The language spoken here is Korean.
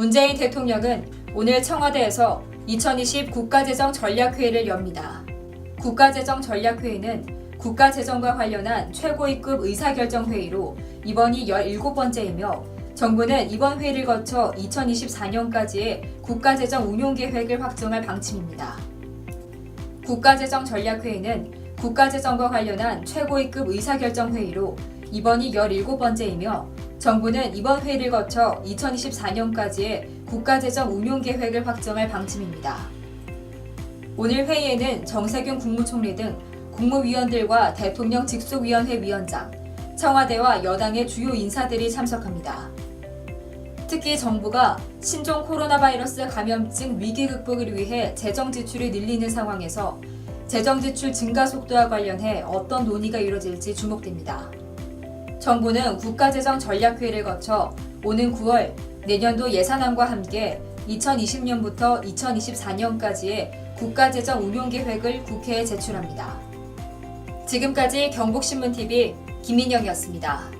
문재인 대통령은 오늘 청와대에서 2020 국가재정 전략회의를 엽니다. 국가재정 전략회의는 국가재정과 관련한 최고위급 의사결정회의로 이번이 17번째이며 정부는 이번 회의를 거쳐 2024년까지의 국가재정 운용계획을 확정할 방침입니다. 국가재정 전략회의는 국가재정과 관련한 최고위급 의사결정회의로 이번이 17번째이며 정부는 이번 회의를 거쳐 2024년까지의 국가재정 운용계획을 확정할 방침입니다. 오늘 회의에는 정세균 국무총리 등 국무위원들과 대통령 직속위원회 위원장, 청와대와 여당의 주요 인사들이 참석합니다. 특히 정부가 신종 코로나 바이러스 감염증 위기 극복을 위해 재정 지출을 늘리는 상황에서 재정 지출 증가 속도와 관련해 어떤 논의가 이뤄질지 주목됩니다. 정부는 국가재정 전략회의를 거쳐 오는 9월 내년도 예산안과 함께 2020년부터 2024년까지의 국가재정 운용계획을 국회에 제출합니다. 지금까지 경북신문TV 김인영이었습니다.